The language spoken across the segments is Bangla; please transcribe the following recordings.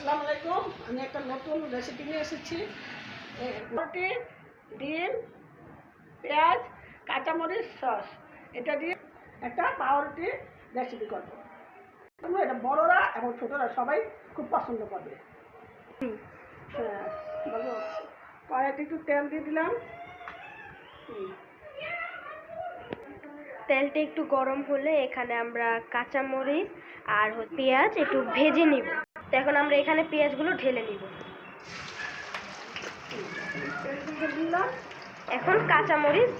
আসসালামু আলাইকুম। আমি একটা নতুন রেসিপি নিয়ে এসেছি। রুটি ডিম, পেঁয়াজ, কাঁচামরিচ, সস। এটা দিয়ে একটা পাউরুটি রেসিপি করব। এটা বড়রা এবং ছোটরা সবাই খুব পছন্দ করবে। হ্যাঁ বলো। কড়াইতে একটু তেল দিয়ে দিলাম। তেলটা একটু গরম হলে এখানে আমরা কাঁচামরিচ আর পেঁয়াজ একটু ভেজে নিব। তো এখন আমরা এখানে পেঁয়াজগুলো ঢেলে নিব। এখন কাঁচামরিচ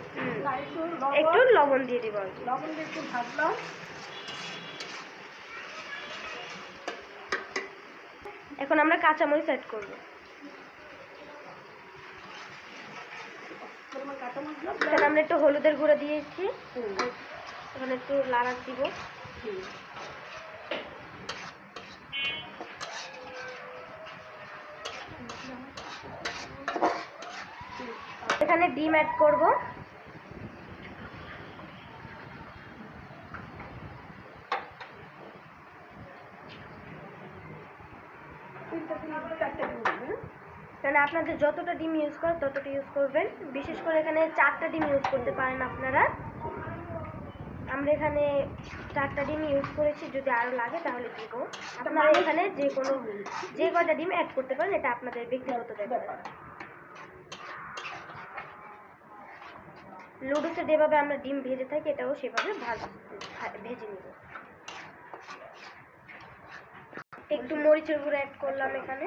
একটু লবণ দিয়ে দিব লবণ দিয়ে একটু এখন আমরা কাঁচামরিচ অ্যাড করব। এখানে আমরা একটু হলুদের গুঁড়ো দিয়েছি। এখন একটু লাড়া দিব। এখানে ডিম অ্যাড করব? এখানে আপনাদের যতটা ডিম ইউজ করেন ততটা ইউজ করবেন। বিশেষ করে এখানে চারটা ডিম ইউজ করতে পারেন আপনারা। আমরা এখানে চারটা ডিম ইউজ করেছি যদি আরও লাগে তাহলে দিব। আপনারা এখানে যে কোনো যে কটা ডিম অ্যাড করতে পারেন এটা আপনাদের ব্যক্তিগত ব্যাপার। লুডুসে যেভাবে আমরা ডিম ভেজে থাকি এটাও সেভাবে ভাজ ভেজে নিব একটু মরিচের গুঁড়ো অ্যাড করলাম এখানে?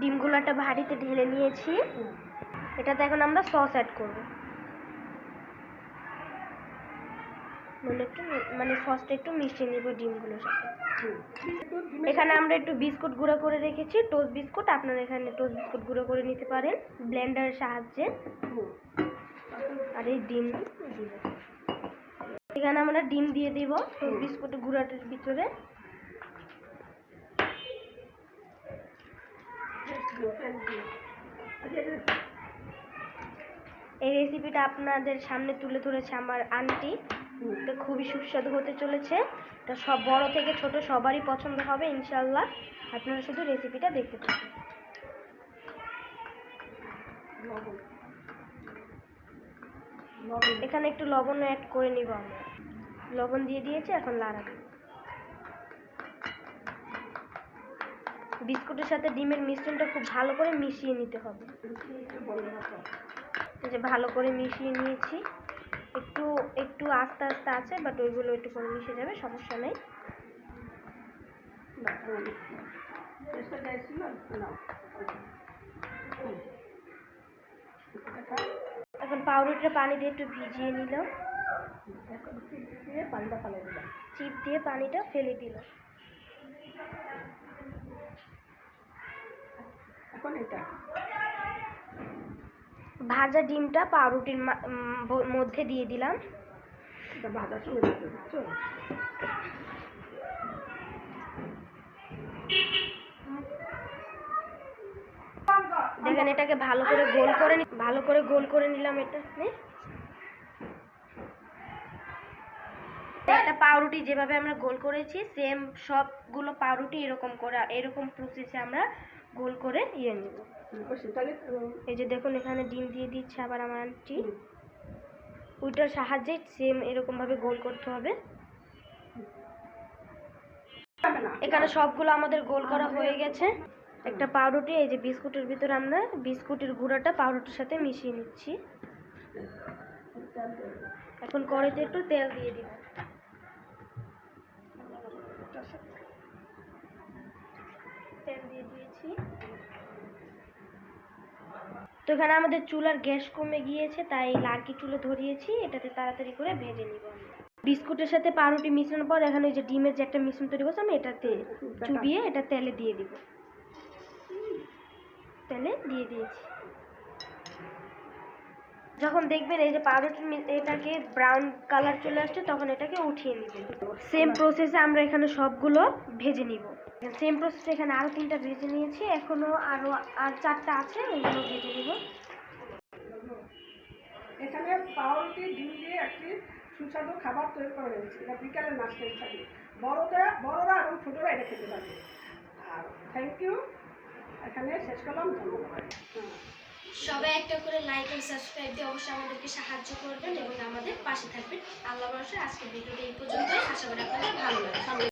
ডিমগুলো একটা ভাঁড়িতে ঢেলে নিয়েছি। এটাতে এখন আমরা সস অ্যাড করব মানে একটু মানে সসটা একটু মিশিয়ে নিব ডিমগুলোর সাথে। এখানে আমরা একটু বিস্কুট গুঁড়ো করে রেখেছি টোস্ট বিস্কুট। আপনারা এখানে টোস্ট বিস্কুট গুঁড়ো করে নিতে পারেন ব্লেন্ডারের সাহায্যে। আর এই ডিম। দিব এখানে আমরা ডিম দিয়ে দিব টোস্ট বিস্কুট গুঁড়োটার ভিতরে। এই রেসিপিটা আপনাদের সামনে তুলে ধরেছে আমার আন্টি। এটা খুবই সুস্বাদু হতে চলেছে। এটা সব বড় থেকে ছোট সবারই পছন্দ হবে ইনশাল্লাহ আপনারা শুধু রেসিপিটা দেখতে থাকুন। এখানে একটু লবণ অ্যাড করে নিব আমরা। লবণ দিয়ে দিয়েছি, এখন লাড়াবো বিস্কুটের সাথে ডিমের মিশ্রণটা খুব ভালো করে মিশিয়ে নিতে হবে। যে ভালো করে মিশিয়ে নিয়েছি। একটু একটু আস্তে আস্তে আছে বাট ওইগুলো একটু করে মিশে যাবে সমস্যা নেই। খাও। এখন পাউরুটিটা পানি দিয়ে একটু ভিজিয়ে নিলাম এখন দিয়ে পানিটা ফেলে দিলাম চিপ দিয়ে পানিটা ফেলে দিলাম। এখন এটা। ভাজা ডিমটা পাউরুটির মধ্যে দিয়ে দিলাম। দেখেন এটাকে ভালো করে গোল করে নি- ভালো করে গোল করে নিলাম এটা। একটা পাউরুটি যেভাবে আমরা গোল করেছি সেম সবগুলো পাউরুটি এরকম করে এরকম প্রসেসে আমরা গোল করে ইয়ে নেব। এই যে দেখুন এখানে ডিম দিয়ে দিচ্ছে আবার আমার আন্টি। ওইটার সাহায্যে সেম এরকমভাবে গোল করতে হবে। এখানে সবগুলো আমাদের গোল করা হয়ে গেছে। একটা পাউরুটি এই যে বিস্কুটের ভিতরে আমরা বিস্কুটের গুঁড়াটা পাউরুটির সাথে মিশিয়ে নিচ্ছি। এখন কড়াইতে একটু তেল দিয়ে দিব। তেল দিয়ে দিয়েছি। তো এখানে আমাদের চুলার গ্যাস কমে গিয়েছে তাই লার্কি চুলে ধরিয়েছি এটাতে তাড়াতাড়ি করে ভেজে নিব আমরা বিস্কুটের সাথে পাউরুটি মিশানোর পর এখানে ওই যে ডিমের যে একটা মিশ্রণ তৈরি করছি আমি এটাতে চুবিয়ে এটা তেলে দিয়ে দিব। তেলে দিয়ে দিয়েছি। যখন দেখবেন এই যে পাউরুটি এটাকে ব্রাউন কালার চলে আসছে, তখন এটাকে উঠিয়ে নেবেন। সেম প্রসেসে আমরা এখানে সবগুলো ভেজে নিব। সেম প্রসেসে এখানে আরও তিনটা ভেজে নিয়েছি এখনও আরও আর চারটা আছে ওইগুলো ভেজে নিব। এখানে পাউরুটি, ডিম দিয়ে একটি সুস্বাদু খাবার তৈরি করা হয়েছে। এটা বিকালের নাস্তা হিসাবে বড়রা বড়রা এবং ছোটরা এটা খেতে পারবে। আর থ্যাংক ইউ এখানে শেষ করলাম, ধন্যবাদ। সবাই একটা করে লাইক এন্ড সাবস্ক্রাইব দিয়ে অবশ্যই আমাদেরকে সাহায্য করবেন এবং আমাদের পাশে থাকবেন। আল্লাহ ভরসা, আজকের ভিডিওটা এই পর্যন্ত আশা করি আপনাদের ভালো লাগবে।